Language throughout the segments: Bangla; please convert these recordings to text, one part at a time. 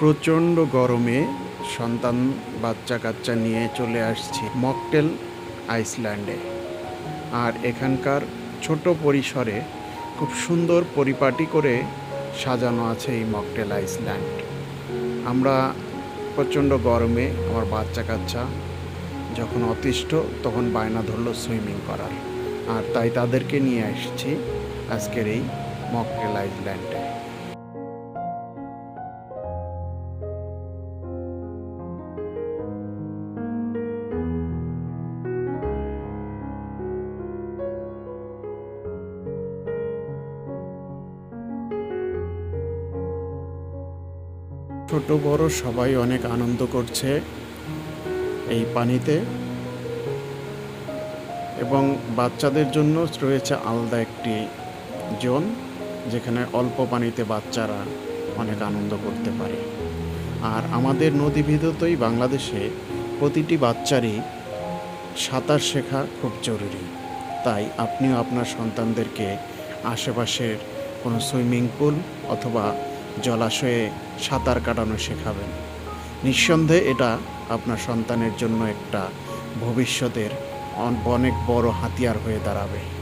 প্রচণ্ড গরমে সন্তান বাচ্চা কাচ্চা নিয়ে চলে আসছি মকটেল আইসল্যান্ডে। আর এখানকার ছোট পরিসরে খুব সুন্দর পরিপাটি করে সাজানো আছে এই মকটেল আইসল্যান্ড। আমরা প্রচণ্ড গরমে আমার বাচ্চা কাচ্চা যখন অতিষ্ঠ তখন বায়না ধরলো সুইমিং করার। আর তাই তাদেরকে নিয়ে এসেছি আজকের এই মকটেল আইসল্যান্ডে। ছোট বড় সবাই অনেক আনন্দ করছে এই পানিতে। এবং বাচ্চাদের জন্য রয়েছে আলাদা একটি জোন, যেখানে অল্প পানিতে বাচ্চারা অনেক আনন্দ করতে পারে। আর আমাদের নদী বিদ্যুতই বাংলাদেশে প্রতিটি বাচ্চারই সাঁতার শেখা খুব জরুরি। তাই আপনিও আপনার সন্তানদেরকে আশেপাশের কোনো সুইমিং পুল অথবা জলাশয়ে সাঁতার কাটানো শেখাবেন। নিঃসন্দেহে এটা আপনার সন্তানের জন্য একটা ভবিষ্যতের অন- অনেক বড় হাতিয়ার হয়ে দাঁড়াবে।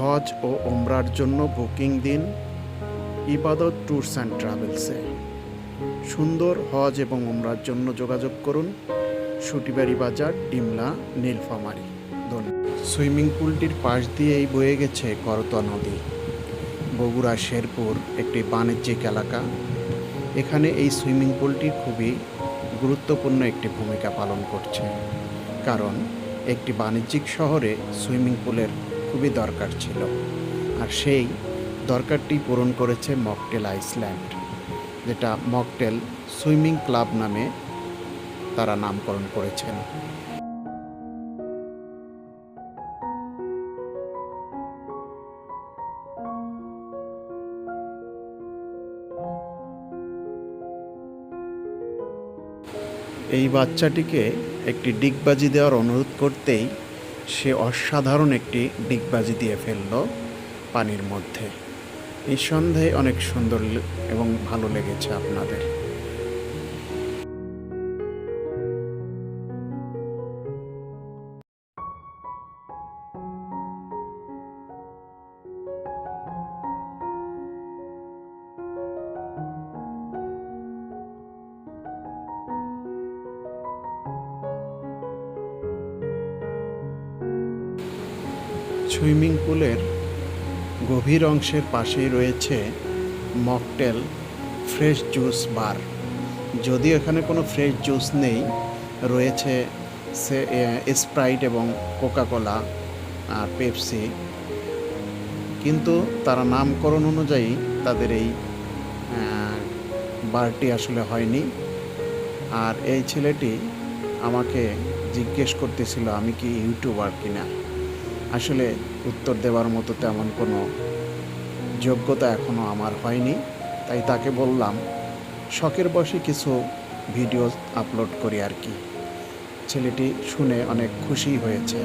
হজ ও ওমরার জন্য বুকিং দিন ইবাদত, ট্যুরস অ্যান্ড ট্রাভেলসে। সুন্দর হজ এবং ওমরার জন্য যোগাযোগ করুন সুটিবাড়ি বাজার, ডিমলা, নীলফামারি। সুইমিং পুলটির পাশ দিয়েই বয়ে গেছে করতোয়া নদী। বগুড়া, শেরপুর একটি বাণিজ্যিক এলাকা। এখানে এই সুইমিং পুলটি খুবই গুরুত্বপূর্ণ একটি ভূমিকা পালন করছে। কারণ একটি বাণিজ্যিক শহরে সুইমিং পুলের খুবই দরকার ছিল। আর সেই দরকারটি পূরণ করেছে মকটেল আইসল্যান্ড, যেটা মকটেল সুইমিং ক্লাব নামে তারা নামকরণ করেছেন। এই বাচ্চাটিকে একটি ডিগবাজি দেওয়ার অনুরোধ করতেই সে অসাধারণ একটি ডিগবাজি দিয়ে ফেলল পানির মধ্যে। নিঃসন্দেহে অনেক সুন্দর এবং ভালো লেগেছে আপনাদের। সুইমিং পুলের গভীর অংশের পাশেই রয়েছে মকটেল ফ্রেশ জুস বার। যদিও এখানে কোনো ফ্রেশ জুস নেই, রয়েছে স্প্রাইট এবং কোকাকোলা আর পেপসি। কিন্তু তারা নামকরণ অনুযায়ী তাদের এই বারটি আসলে হয়নি। আর এই ছেলেটি আমাকে জিজ্ঞেস করতেছিল, আমি কি ইউটিউবার কিনা? আসলে উত্তর দেওয়ার মতো তেমন কোনো যোগ্যতা এখনও আমার হয়নি, তাই তাকে বললাম, শখের বসে কিছু ভিডিও আপলোড করি আর কি। ছেলেটি শুনে অনেক খুশি হয়েছে।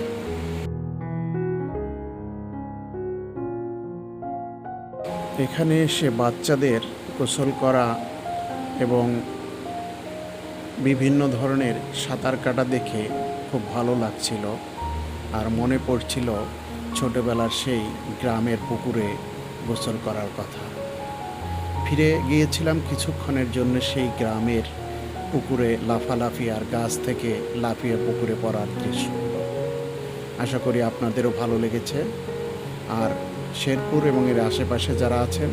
এখানে এসে বাচ্চাদের গোসল করা এবং বিভিন্ন ধরনের সাঁতার কাটা দেখে খুব ভালো লাগছিল। আর মনে পড়ছিল ছোটবেলার সেই গ্রামের পুকুরে গোসল করার কথা। ফিরে গিয়েছিলাম কিছুক্ষণের জন্য সেই গ্রামের পুকুরে লাফালাফি আর গাছ থেকে লাফিয়ে পুকুরে পড়ার দৃশ্য। আশা করি আপনাদেরও ভালো লেগেছে। আর শেরপুর এবং এর আশেপাশে যারা আছেন,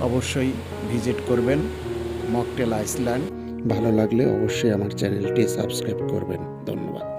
অবশ্যই ভিজিট করবেন মকটেল আইসল্যান্ড। ভালো লাগলে অবশ্যই আমার চ্যানেলটি সাবস্ক্রাইব করবেন। ধন্যবাদ।